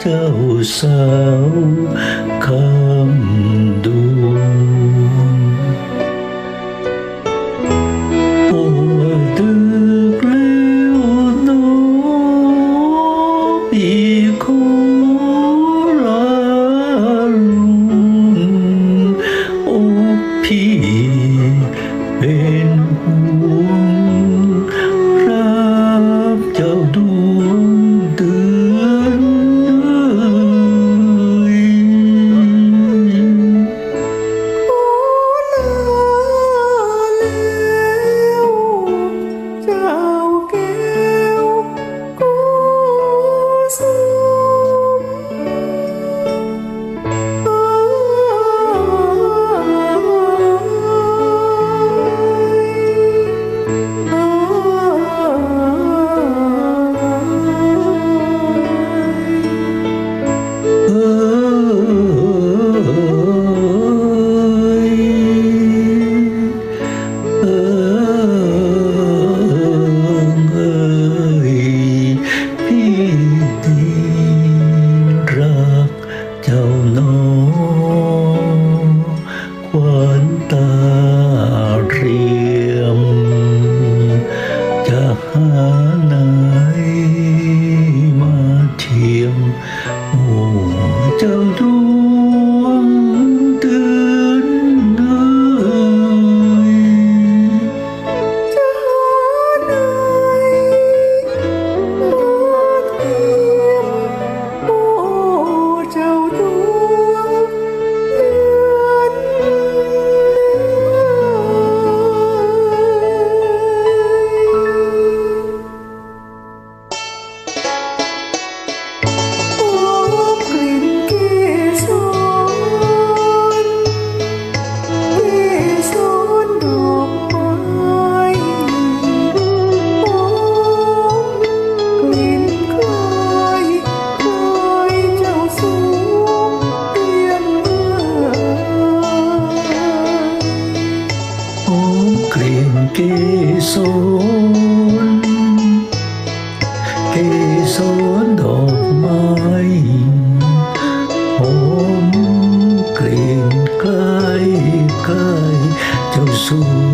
เจ้าสาวคำ ลิ่นเกสรเกสรดอกไม้หอมกลิ่นใกล้ใกล้เจ้าสู่